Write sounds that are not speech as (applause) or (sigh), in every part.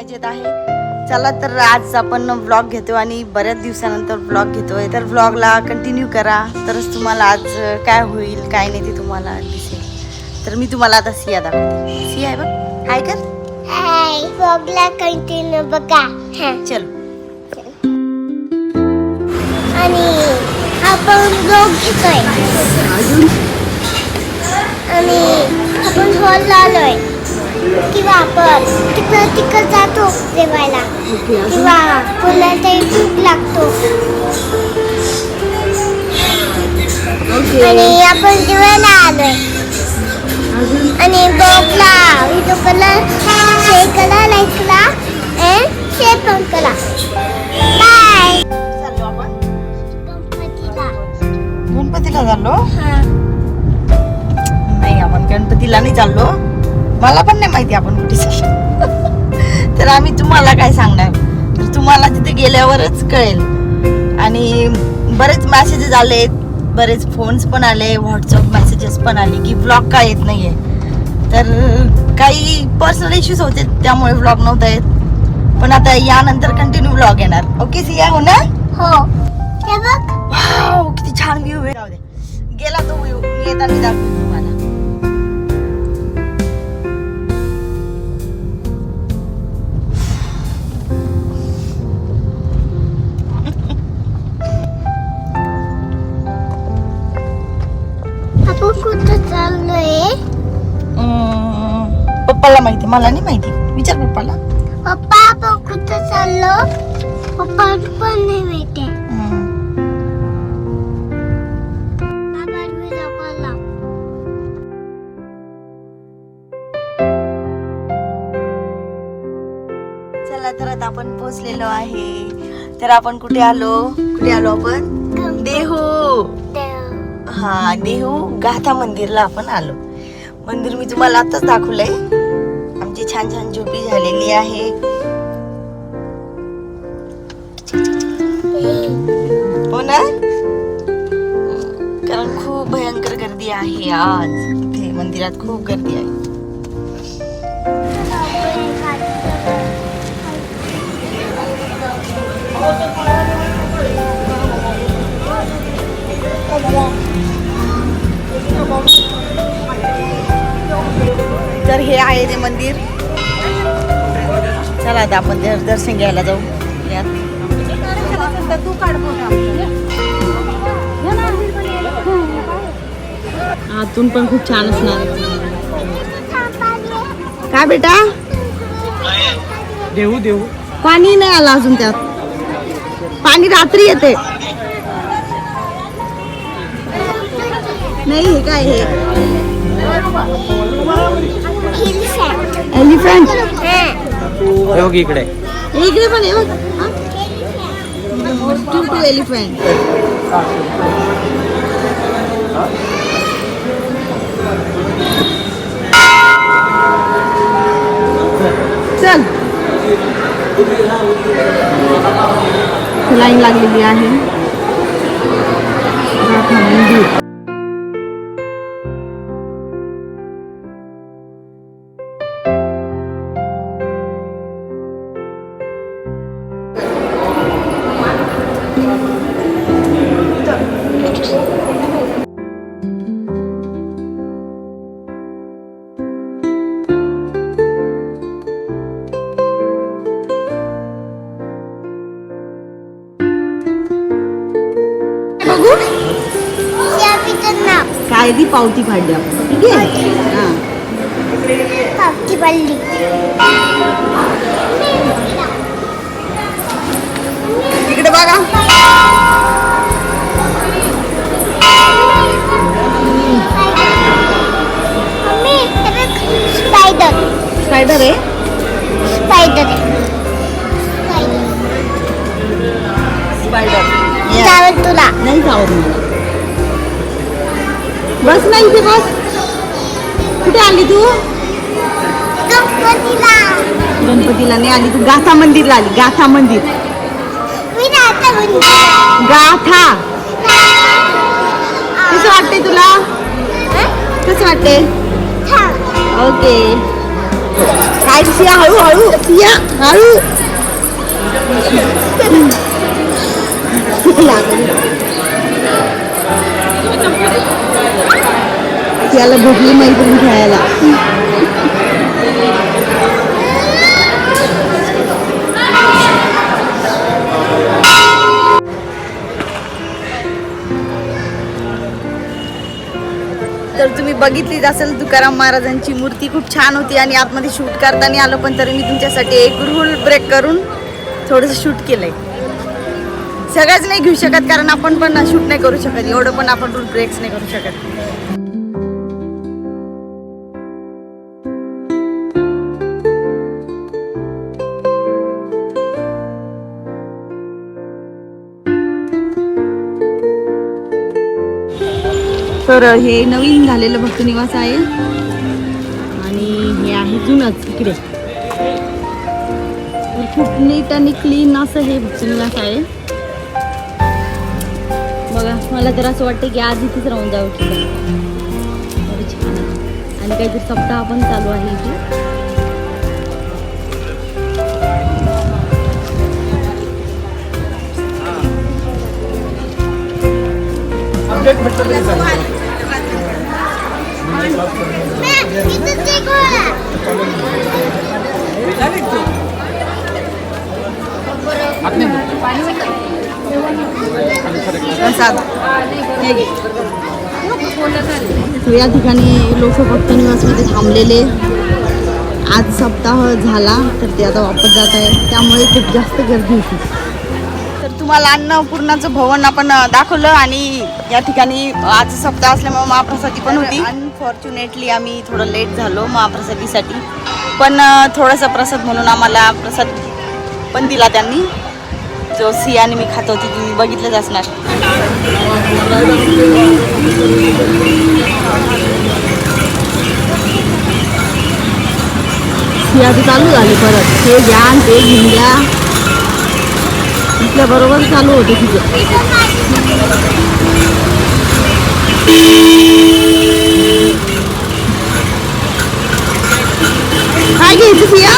मजेत आहे. चला तर आज आपण व्लॉग घेतो आणि बऱ्याच दिवसानंतर व्लॉग घेतोय. तर व्लॉगला कंटिन्यू करा. तरच तुम्हाला आज काय होईल काय नाही ते तुम्हाला दिसेल. तर मी तुम्हाला आता सिया दाखवते. सिया आहे बघ. हाय कर हाय कंटिन्यू बघा. हा. चलो. आणि आपण ब्लॉग घेतोय. आणि आपण हॉल आलोय. किंवा आपण तिकडं तिकडं जातो जेवायला. किंवा कोणालाही भूक लागतो. आणि आपण जेवायला आलोय. आणि ब्लॉगला व्हिडिओ करा काय सांगणार? तर तुम्हाला तिथे गेल्यावरच कळेल. आणि बरेच मेसेजेस आले बरेच फोन्स पण आले व्हॉट्सअप मेसेजेस पण आले की ब्लॉग का येत नाहीये? तर काही पर्सनल इश्यूज होते त्यामुळे ब्लॉग नव्हता येत. पण आता यानंतर कंटिन्यू ब्लॉग येणार. ओके सिया हो ना? हो. किती छान व्ह्यू आहे. गेला तो व्ह्यू मी येताना तुम्हाला. हम्म, पप्पाला माहिती मला नाही माहिती. विचार पप्पाला. पप्पा आपण कुठं चाललो? पप्पा पण नाही माहिती. चला तर आता आपण पोहोचलेलो आहे. तर आपण कुठे आलो? कुठे आलो आपण? देहू. हा देहू हो, गाथा मंदिरला आपण आलो. मंदिर मी तुम्हाला आताच दाखवलंय. आमची छान छान झोपी झालेली आहे. हो ना? कारण खूप भयंकर गर्दी आहे आज. इथे मंदिरात खूप गर्दी आहे. मंदिर. चला आता आपण दर- दर्शन घ्यायला जाऊ. यात आतून पण खूप छान असणार. काय बेटा? देऊ देऊ. पाणी नाही आलं अजून त्यात. पाणी रात्री येते. नाही हे काय हे. एलिफंट हा. बघ इकडे. इकडे पण आहे बघ. टू एलिफंट चल. लाईन लागलेली आहे. नाव काय ती पावती काढली आपण. ठीक आहे? हां. पावती पडली. तिकडे बघा. स्पायडर स्पायडर आहे? स्पायडर स्पायडर चालेल तुला. नाही मला बस नाही इथे बस. कुठे आली तू? गणपतीला. नाही आली तू. गाथा मंदिरला आली. गाथा मंदिर. गाथा. कसं वाटते तुला? कसं वाटते ओके. काय सिया हळू हळू. सिया हळू. (laughs) याला भोगली मैत्रीण खेळायला. तर तुम्ही बघितलीच असेल तुकाराम महाराजांची मूर्ती खूप छान होती आणि आतमध्ये शूट करताना आलो पण तरी मी तुमच्यासाठी एक रूल ब्रेक करून थोडंसं शूट केलंय. सगळ्याच नाही घेऊ शकत कारण आपण पण शूट नाही करू शकत. एवढं पण आपण रूल ब्रेक्स नाही करू शकत. तर हे नवीन झालेलं भक्त निवास आहे. आणि हे आहे जुनच इकडे. तर खूप नीट आणि क्लीन असं हे भक्त निवास आहे. बघा मला तर असं वाटतं की आज इथेच राहून जावं. की छान. आहे. आणि काहीतरी सप्ताह पण चालू आहे इथे. इथं या ठिकाणी लोक भक्त निवासमध्ये थांबलेले. आज सप्ताह झाला तर ते आता वापस जात आहे. त्यामुळे खूप जास्त गर्दी होती. तुम्हाला अन्नपूर्णाचं भवन आपण दाखवलं आणि या ठिकाणी आज सप्ताह असल्यामुळे महाप्रसादी पण होती. अनफॉर्च्युनेटली आम्ही थोडं लेट झालो महाप्रसादीसाठी. पण थोडासा प्रसाद म्हणून आम्हाला प्रसाद पण दिला त्यांनी. जो सियाने मी खात होती तुम्ही बघितलंच असणार. सिया तर चालू झाली परत. हे घ्या ते घेऊन घ्या. इथल्या बरोबर चालू होते तिथे काय घ्यायचं सिया?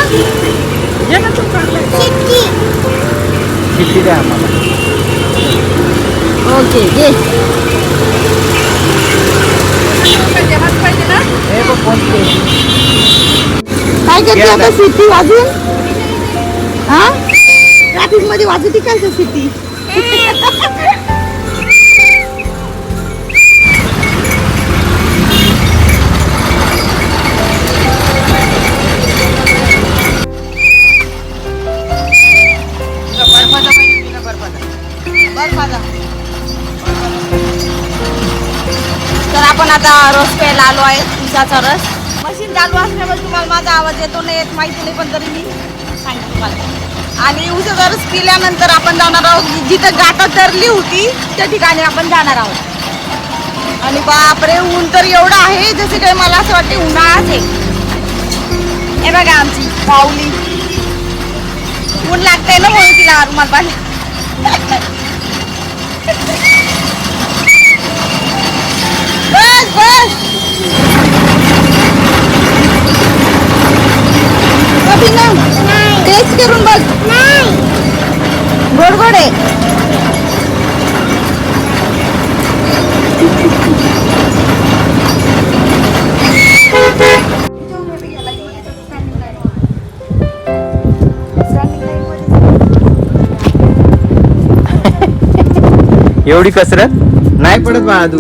द्या आम्हाला. ओके घे. काय करते आता सिटी वाजून हा? ट्रॅफिकमध्ये वाजवती काय सिटी तर आपण आता रस प्यायला आलो आहे उसाचा रस. मशीन चालू असल्यामुळे तुम्हाला माझा आवाज येतो नाही येत माहिती नाही पण तरी मी आणि उसाचा रस पिल्यानंतर आपण जाणार आहोत जिथं गाठा धरली होती त्या ठिकाणी आपण जाणार आहोत. आणि बापरे ऊन तर एवढं आहे जसे काही मला असं वाटते उन्हाळाच आहे. हे बघा आमची पाऊली ऊन लागतंय ना म्हणून तिला रुमाल बांधला. बस बस. कधी ना टेस्ट करून बघ. नाही. गोड गोड आहे. एवढी कसरत? नाही पडत बाळा तू.